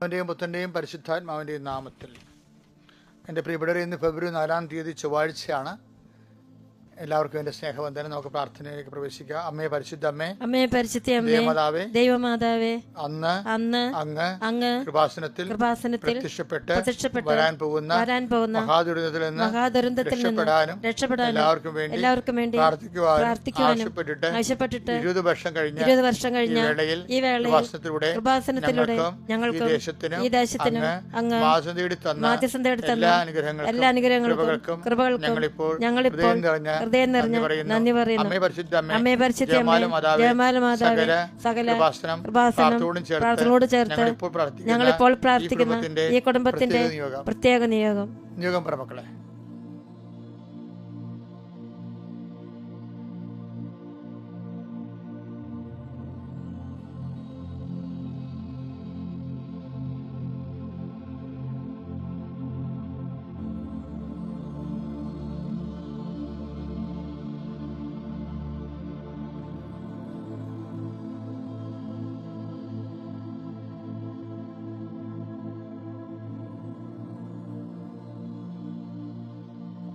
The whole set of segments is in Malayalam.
അവന്റെയും പുത്തന്റെയും പരിശുദ്ധാത്മാവിന്റെയും നാമത്തിൽ. എന്റെ പ്രിയപ്പെട്ടവരെ ഇന്ന് ഫെബ്രുവരി നാലാം തീയതി ചൊവ്വാഴ്ചയാണ് എല്ലാവർക്കും എന്റെ സ്നേഹവന്ദനം. നമുക്ക് പ്രാർത്ഥനയിലേക്ക് പ്രവേശിക്കാം. അമ്മയെ പരിശുദ്ധ അമ്മേ അമ്മയെ പരിശുദ്ധ അമ്മേ ദേവമാതാവേ ദൈവമാതാവേ അന്ന് അന്ന് അങ്ങ് അങ്ങ് കൃപാസനത്തിൽ കൃപാസനത്തിൽ പ്രത്യക്ഷപ്പെട്ട് പ്രത്യക്ഷപ്പെട്ട് വരാൻ പോകുന്ന വരാൻ പോകുന്ന മഹാദുരന്തത്തിൽ നിന്ന് മഹാദുരന്തത്തിൽ രക്ഷപ്പെടാനും രക്ഷപ്പെടാനും എല്ലാവർക്കും വേണ്ടി എല്ലാവർക്കും വേണ്ടി പ്രാർത്ഥിക്കുവാനും പ്രാർത്ഥിക്കുവാനും ആവശ്യപ്പെട്ടിട്ട് ആവശ്യപ്പെട്ടിട്ട് ഇരുപത് വർഷം കഴിഞ്ഞ ഇരുപത് വർഷം കഴിഞ്ഞ ഈ വേളയിൽ ഈ വേളയിൽ കൃപാസനത്തിലൂടെ കൃപാസനത്തിലൂടെ ഞങ്ങൾക്കും ഈ ദേശത്തിനും ഈ ദേശത്തിനും അങ്ങ് തേടി തന്ന മാധ്യസ്ഥം എല്ലാ അനുഗ്രഹങ്ങൾക്കും എല്ലാ അനുഗ്രഹങ്ങൾക്കും കൃപകൾക്കും ഞങ്ങളിപ്പോൾ ഞങ്ങളിപ്പോൾ നിറഞ്ഞ ഹൃദയം നിറഞ്ഞ നന്ദി പറയുന്നു. അമ്മേ പരിശുദ്ധ ജയമാല മാതാവേ, സകല പ്രാർത്ഥനയോടും ചേർത്ത് ഞങ്ങളിപ്പോൾ പ്രാർത്ഥിക്കുന്ന ഈ കുടുംബത്തിന്റെ പ്രത്യേക നിയോഗം. നിയോഗം. നിയോഗം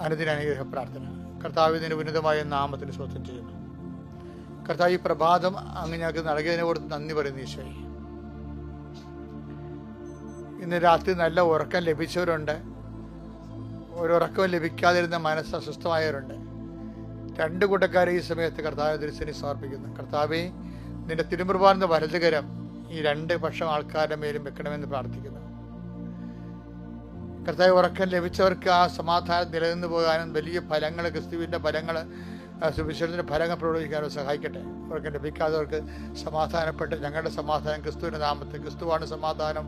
അനുദിന അനുഗ്രഹ പ്രാർത്ഥന കർത്താവിന്റെ ഉന്നതമായ നാമത്തിന് സ്വത്വം ചെയ്യുന്നു. കർത്താവ് ഈ പ്രഭാതം അങ്ങ് ഞങ്ങൾക്ക് നൽകിയതിനെ ഓർത്ത് നന്ദി പറയുന്നു ഈശോയെ. ഇന്ന് രാത്രി നല്ല ഉറക്കം ലഭിച്ചവരുണ്ട്. ഒരു ഉറക്കവും ലഭിക്കാതിരുന്ന മനസ്സ് അസ്വസ്ഥമായവരുണ്ട്. രണ്ട് കൂട്ടക്കാരെ ഈ സമയത്ത് കർത്താവ് ദൃശ്യനെ സമർപ്പിക്കുന്നു. കർത്താവെ നിന്റെ തിരുമുറുപാർന്ന വലതുകരം ഈ രണ്ട് പക്ഷം ആൾക്കാരുടെ മേലും വെക്കണമെന്ന് പ്രാർത്ഥിക്കുന്നു. കർത്താവ് ഉറക്കം ലഭിച്ചവർക്ക് ആ സമാധാനം നിലനിന്ന് പോകാനും വലിയ ഫലങ്ങൾ ക്രിസ്തുവിന്റെ ഫലങ്ങൾ സുവിശേഷത്തിന്റെ ഫലങ്ങൾ പ്രകടിപ്പിക്കാനും സഹായിക്കട്ടെ. ഉറക്കം ലഭിക്കാത്തവർക്ക് സമാധാനപ്പെട്ട് ഞങ്ങളുടെ സമാധാനം ക്രിസ്തുവിന്റെ നാമത്തിൽ ക്രിസ്തുവാണ് സമാധാനം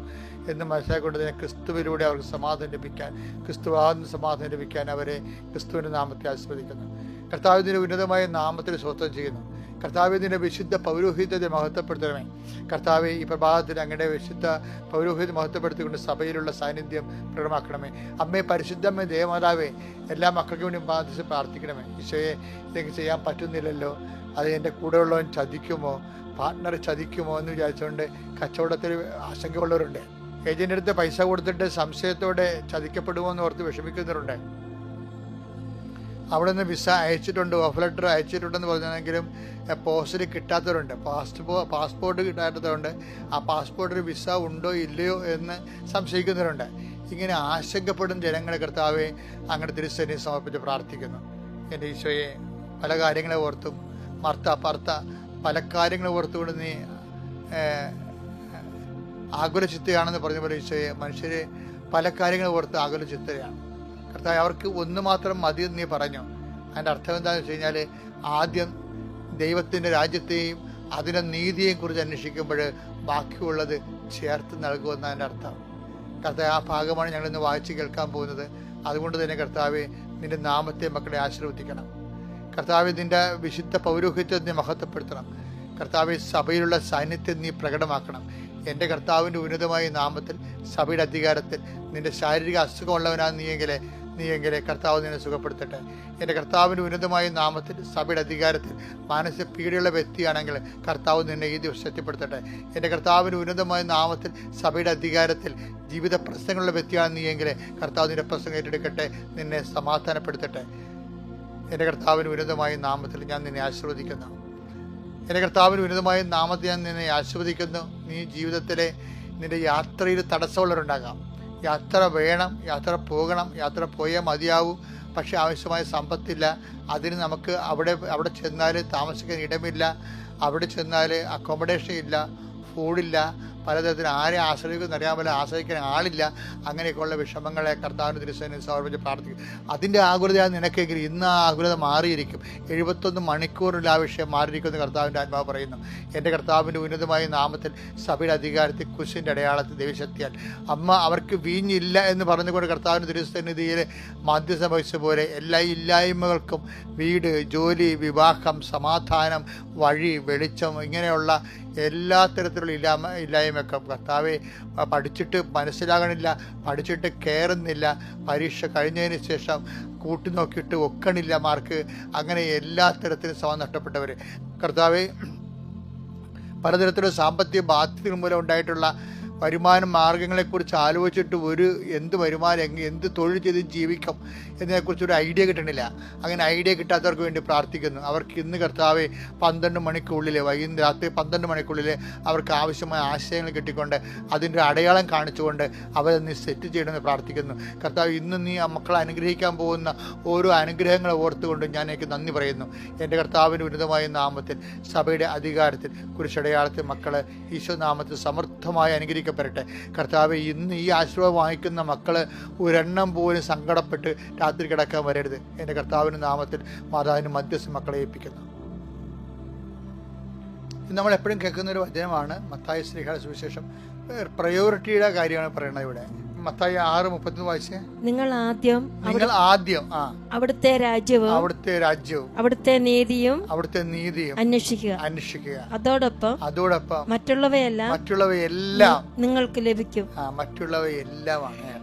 എന്ന് മനസ്സിലാക്കൊണ്ട് തന്നെ ക്രിസ്തുവിലൂടെ അവർക്ക് സമാധാനം ലഭിക്കാൻ ക്രിസ്തുവാകുന്ന സമാധാനം ലഭിക്കാൻ അവരെ ക്രിസ്തുവിന്റെ നാമത്തെ ആസ്വദിക്കുന്നു കർത്താവിന്റെ ഉന്നതമായ നാമത്തിൽ സ്വത്വം ചെയ്യുന്നു. കർത്താവിന്റെ വിശുദ്ധ പൗരോഹിത്യത്തെ മഹത്വപ്പെടുത്തണമേ. കർത്താവ് ഈ പ്രഭാതത്തിൽ അങ്ങയുടെ വിശുദ്ധ പൗരോഹിത്യം മഹത്വപ്പെടുത്തിക്കൊണ്ട് സഭയിലുള്ള സാന്നിധ്യം പ്രകടമാക്കണമേ. അമ്മേ പരിശുദ്ധമ്മേ ദേവമാതാവേ എല്ലാ മക്കൾക്കും വേണ്ടി ബാധിച്ച് പ്രാർത്ഥിക്കണമേ. ഈശോയെ ഇതൊക്കെ ചെയ്യാൻ പറ്റുന്നില്ലല്ലോ. അത് എന്റെ കൂടെയുള്ളവൻ ചതിക്കുമോ? പാർട്ട്ണർ ചതിക്കുമോ എന്ന് വിചാരിച്ചുകൊണ്ട് കച്ചവടത്തിൽ ആശങ്കയുള്ളവരുണ്ട്. ഏജന്റെ അടുത്ത് പൈസ കൊടുത്തിട്ട് സംശയത്തോടെ ചതിക്കപ്പെടുമോ എന്ന് ഓർത്ത് വിഷമിക്കുന്നവരുണ്ട്. അവിടെ നിന്ന് വിസ അയച്ചിട്ടുണ്ട് ഓഫ് ലെറ്റർ അയച്ചിട്ടുണ്ടെന്ന് പറഞ്ഞാണെങ്കിലും പോസ്റ്റിൽ കിട്ടാത്തവരുണ്ട്. പാസ്പോ പാസ്പോർട്ട് കിട്ടാത്തവരുണ്ട്. ആ പാസ്പോർട്ടിൽ വിസ ഉണ്ടോ ഇല്ലയോ എന്ന് സംശയിക്കുന്നവരുണ്ട്. ഇങ്ങനെ ആശങ്കപ്പെടുന്ന ജനങ്ങളെ കർത്താവെ അങ്ങനെ തിരുസേനയെ സമർപ്പിച്ച് പ്രാർത്ഥിക്കുന്നു. എന്റെ ഈശോയെ പല കാര്യങ്ങളെ ഓർത്തും മർത്ത പർത്ത പല കാര്യങ്ങളെ ഓർത്തുകൊണ്ട് നീ ആകുല ചിത്തയാണെന്ന് പറഞ്ഞ പോലെ ഈശോയെ മനുഷ്യരെ പല കാര്യങ്ങളെ ഓർത്ത് ആകുല ചിത്തയാണ് കർത്താവ് അവർക്ക് ഒന്ന് മാത്രം മതി നീ പറഞ്ഞു. അതിന്റെ അർത്ഥം എന്താണെന്ന് വെച്ച് കഴിഞ്ഞാൽ ആദ്യം ദൈവത്തിന്റെ രാജ്യത്തെയും അതിന്റെ നീതിയെയും കുറിച്ച് അന്വേഷിക്കുമ്പോൾ ബാക്കിയുള്ളത് ചേർത്ത് നൽകുമെന്ന് അതിന്റെ അർത്ഥം. കർത്താവ് ആ ഭാഗമാണ് ഞങ്ങൾ ഇന്ന് വായിച്ച് കേൾക്കാൻ പോകുന്നത്. അതുകൊണ്ട് തന്നെ കർത്താവെ നിന്റെ നാമത്തെ മക്കളെ ആശീർവദിക്കണം. കർത്താവ് നിന്റെ വിശുദ്ധ പൗരോഹിത്യത്തെ നീ മഹത്വപ്പെടുത്തണം. കർത്താവ് സഭയിലുള്ള സാന്നിധ്യം നീ പ്രകടമാക്കണം. എന്റെ കർത്താവിന്റെ ഉന്നതമായ നാമത്തിൽ സഭയുടെ അധികാരത്തിൽ നിന്റെ ശാരീരിക അസുഖമുള്ളവനാണ് നീയെങ്കിലെ നീയെങ്കിലെ കർത്താവ് നിന്നെ സുഖപ്പെടുത്തട്ടെ? എന്റെ കർത്താവിന്റെ ഉന്നതമായ നാമത്തിൽ സഭയുടെ അധികാരത്തിൽ മാനസിക പീഡയുള്ള വ്യക്തിയാണെങ്കിൽ കർത്താവ് നിന്നെ ഈ ദിവസം ശക്തിപ്പെടുത്തട്ടെ. എന്റെ കർത്താവിന്റെ ഉന്നതമായ നാമത്തിൽ സഭയുടെ അധികാരത്തിൽ ജീവിത പ്രശ്നങ്ങളുള്ള വ്യക്തിയാണ് നീയെങ്കിലെ കർത്താവ് നിന്റെ പ്രശ്നം ഏറ്റെടുക്കട്ടെ? നിന്നെ സമാധാനപ്പെടുത്തട്ടെ. എന്റെ കർത്താവിന് ഉന്നതമായ നാമത്തിൽ ഞാൻ നിന്നെ ആശീർവദിക്കുന്നു. എന്റെ കർത്താവിന് ഉന്നതമായ നാമത്തിൽ ഞാൻ നിന്നെ ആശീർവദിക്കുന്നു. നീ ജീവിതത്തിലെ നിന്റെ യാത്രയിൽ തടസ്സമുള്ളവരുണ്ടാകാം. യാത്ര വേണം യാത്ര പോകണം യാത്ര പോയേ മതിയാവൂ. പക്ഷേ ആവശ്യമായ സമ്പത്തില്ല. അതിന് നമുക്ക് അവിടെ അവിടെ ചെന്നാൽ താമസിക്കാൻ ഇടമില്ല. അവിടെ ചെന്നാൽ അക്കോമഡേഷൻ ഇല്ല ഫുഡില്ല പലതരത്തിൽ ആരെ ആശ്രയിക്കുന്ന അറിയാൻ പോലെ ആശ്രയിക്കാൻ ആളില്ല. അങ്ങനെയൊക്കെയുള്ള വിഷമങ്ങളെ കർത്താവിന് തിരുസേന സമർപ്പിച്ച് പ്രാർത്ഥിക്കും. അതിന്റെ ആകുലതയാണ് നിനക്കെങ്കിൽ ഇന്ന് ആ ആകുലത മാറിയിരിക്കും. എഴുപത്തൊന്ന് മണിക്കൂറിൽ ആ വിഷയം മാറിയിരിക്കുമെന്ന് കർത്താവിന്റെ ആത്മാവ് പറയുന്നു. എന്റെ കർത്താവിന്റെ ഉന്നതമായ നാമത്തിൽ സഭയുടെ അധികാരത്തിൽ കുശിന്റെ അടയാളത്തിൽ ദേവശക്തിയാൽ. അമ്മ അവർക്ക് വീഞ്ഞില്ല എന്ന് പറഞ്ഞുകൊണ്ട് കർത്താവിന്റെ തിരുസന്നിധിയിൽ മധ്യസ്ഥ വഹിച്ച പോലെ എല്ലാ ഇല്ലായ്മകൾക്കും വീട് ജോലി വിവാഹം സമാധാനം വഴി വെളിച്ചം ഇങ്ങനെയുള്ള എല്ലാ തരത്തിലുള്ള ഇല്ലായ്മ ഇല്ലായ്മ ഇല്ലായ്മയൊക്കെ കർത്താവെ പഠിച്ചിട്ട് മനസ്സിലാകണില്ല പഠിച്ചിട്ട് കയറുന്നില്ല പരീക്ഷ കഴിഞ്ഞതിന് ശേഷം കൂട്ടി നോക്കിയിട്ട് ഒക്കണില്ല മാർക്ക്. അങ്ങനെ എല്ലാ തരത്തിലും സമം നഷ്ടപ്പെട്ടവർ കർത്താവെ പലതരത്തിലുള്ള സാമ്പത്തിക ബാധ്യതകൾ മൂലം ഉണ്ടായിട്ടുള്ള വരുമാന മാർഗങ്ങളെക്കുറിച്ച് ആലോചിച്ചിട്ട് ഒരു എന്ത് വരുമാനം എന്ത് തൊഴിൽ ചെയ്ത് ജീവിക്കും എന്നതിനെക്കുറിച്ച് ഒരു ഐഡിയ കിട്ടണില്ല. അങ്ങനെ ഐഡിയ കിട്ടാത്തവർക്ക് വേണ്ടി പ്രാർത്ഥിക്കുന്നു. അവർക്ക് ഇന്ന് കർത്താവെ പന്ത്രണ്ട് മണിക്കുള്ളിൽ വൈകുന്നേരം രാത്രി പന്ത്രണ്ട് മണിക്കുള്ളിൽ അവർക്ക് ആവശ്യമായ ആശയങ്ങൾ കിട്ടിക്കൊണ്ട് അതിന്റെ അടയാളം കാണിച്ചുകൊണ്ട് അവരെ നീ സെറ്റ് ചെയ്യണമെന്ന് പ്രാർത്ഥിക്കുന്നു. കർത്താവ് ഇന്ന് നീ ആ മക്കളെ അനുഗ്രഹിക്കാൻ പോകുന്ന ഓരോ അനുഗ്രഹങ്ങളെ ഓർത്തുകൊണ്ട് ഞാൻ എനിക്ക് നന്ദി പറയുന്നു. എന്റെ കർത്താവിന്റെ ഉന്നതമായ നാമത്തിൽ സഭയുടെ അധികാരത്തിൽ കുരിശടയാളത്തിൽ മക്കളെ ഈശോ നാമത്തിൽ സമർത്ഥമായി അനുഗ്രഹിക്കപ്പെടട്ടെ കർത്താവ് ഇന്ന് ഈ ആശീർവാദം വാങ്ങിക്കുന്ന മക്കൾ ഒരെണ്ണം പോലും സങ്കടപ്പെട്ട് രാത്രി കിടക്കാൻ വരരുത്. എന്റെ കർത്താവിന്റെ നാമത്തിൽ മാതാവിന് മധ്യസ്ഥ മക്കളെ ഏൽപ്പിക്കുന്നു. നമ്മൾ എപ്പോഴും കേൾക്കുന്ന ഒരു വചനമാണ് മത്തായ ശ്രീഹാര സുവിശേഷം പ്രയോറിറ്റിയുടെ കാര്യമാണ് പറയുന്നത് ഇവിടെ. മത്തായി ആറ് മുപ്പത്തൊന്ന് വായിച്ചേ? നിങ്ങൾ ആദ്യം നിങ്ങൾ ആദ്യം ആ. അവിടുത്തെ രാജ്യവും അവിടുത്തെ രാജ്യവും അവിടുത്തെ നീതിയും അവിടുത്തെ നീതിയും അന്വേഷിക്കുക. അന്വേഷിക്കുക. അതോടൊപ്പം അതോടൊപ്പം മറ്റുള്ളവയെല്ലാം മറ്റുള്ളവയെല്ലാം നിങ്ങൾക്ക് ലഭിക്കും. ആ മറ്റുള്ളവയെല്ലാമാണ്.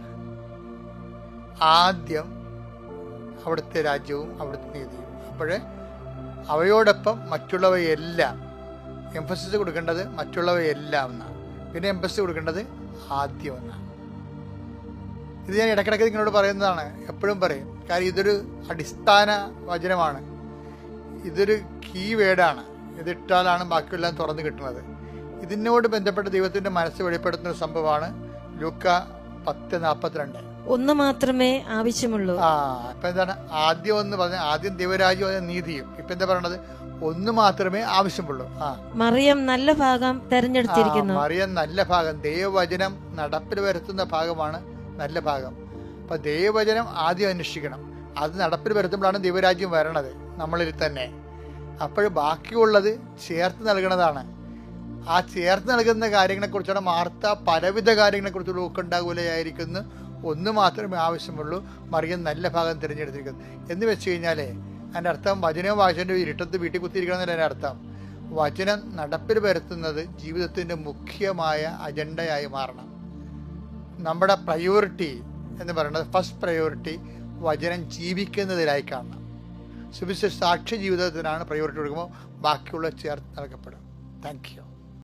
ആദ്യം അവിടുത്തെ രാജ്യവും അവിടുത്തെ നീതിയും. അപ്പോഴേ അവയോടൊപ്പം മറ്റുള്ളവയെല്ലാം എംഫസിസ് കൊടുക്കേണ്ടത് മറ്റുള്ളവയെല്ലാം എന്നാണ്. പിന്നെ എംഫസിസ് കൊടുക്കേണ്ടത് ആദ്യം എന്നാണ്. ഇത് ഞാൻ ഇടയ്ക്കിടയ്ക്ക് നിങ്ങളോട് പറയുന്നതാണ്. എപ്പോഴും പറയും കാര്യം ഇതൊരു അടിസ്ഥാന വചനമാണ്. ഇതൊരു കീ വേഡാണ് ഇതിട്ടാലാണ് ബാക്കിയെല്ലാം തുറന്നു കിട്ടുന്നത്. ഇതിനോട് ബന്ധപ്പെട്ട ദൈവത്തിന്റെ മനസ്സ് വെളിപ്പെടുത്തുന്ന ഒരു സംഭവമാണ് ലൂക്ക പത്ത് നാൽപ്പത്തിരണ്ട് ഒന്ന് മാത്രമേ ആവശ്യമുള്ളൂ. ആ ഇപ്പൊ എന്താണ്? ആദ്യം ഒന്ന് പറഞ്ഞ ആദ്യം ദൈവരാജ്യം അതിന് നീതിയും. ഇപ്പൊ എന്താ പറയണത്? ഒന്ന് മാത്രമേ ആവശ്യമുള്ളൂ. ആ. മറിയം നല്ല ഭാഗം തെരഞ്ഞെടുത്തിരിക്കുന്നു. മറിയം നല്ല ഭാഗം ദൈവവചനം നടപ്പിൽ വരുത്തുന്ന ഭാഗമാണ് നല്ല ഭാഗം. അപ്പൊ ദൈവവചനം ആദ്യം അന്വേഷിക്കണം. അത് നടപ്പിൽ വരുത്തുമ്പോഴാണ് ദൈവരാജ്യം വരണത്. നമ്മളിൽ തന്നെ. അപ്പോൾ ബാക്കിയുള്ളത് ചേർത്ത് നൽകണതാണ്. ആ ചേർത്ത് നൽകുന്ന കാര്യങ്ങളെക്കുറിച്ചാണ് വാർത്ത പലവിധ കാര്യങ്ങളെക്കുറിച്ചുള്ള ഊക്കുണ്ടാകൂലയായിരിക്കുന്നു ഒന്ന് മാത്രമേ ആവശ്യമുള്ളൂ. മറിയം നല്ല ഭാഗം തിരഞ്ഞെടുത്തിരിക്കുന്നത്. എന്ന് വെച്ച് കഴിഞ്ഞാലേ അതിന്റെ അർത്ഥം വചനവും വായിച്ചതിന്റെ ഇരുട്ടത്ത് വീട്ടിൽ കുത്തിയിരിക്കണമെന്നല്ല എന്റെ അർത്ഥം. വചനം നടപ്പിൽ വരുത്തുന്നത് ജീവിതത്തിന്റെ മുഖ്യമായ അജണ്ടയായി മാറണം. നമ്മുടെ പ്രയോറിറ്റി എന്ന് പറയുന്നത് ഫസ്റ്റ് പ്രയോറിറ്റി വചനം ജീവിക്കുന്നതിലായി കാണണം. സുവിശേഷ സാക്ഷ്യ ജീവിതത്തിനാണ് പ്രയോറിറ്റി കൊടുക്കുമ്പോൾ ബാക്കിയുള്ള ചേർത്ത് നൽകപ്പെടും താങ്ക് യു